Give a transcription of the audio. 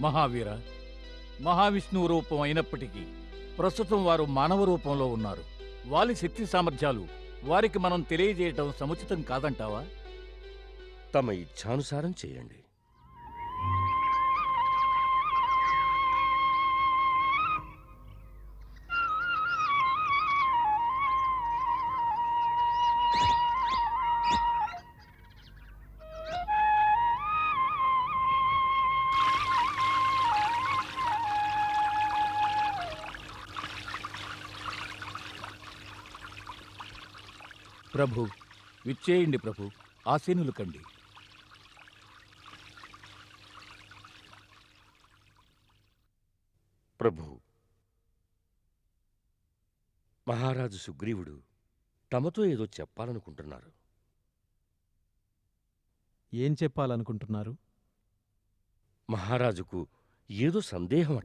మహావీర మహావిష్ణువు రూపం అయినప్పటికీ ప్రస్తుతం వారు మానవ రూపంలో ఉన్నారు. వారి శక్తి సామర్థ్యాలు వారికి మనం తెలియజేయటం సముచితం కాదంటావా? తమ ఇచ్ఛానుసారం చేయండి. ప్రభు విచ్చేయండి ప్రభు ఆసీనులు కండి. ప్రభు మహారాజు సుగ్రీవుడు తమతో ఏదో చెప్పాలనుకుంటున్నారు. ఏం చెప్పాలనుకుంటున్నారు? మహారాజుకు ఏదో సందేహమట.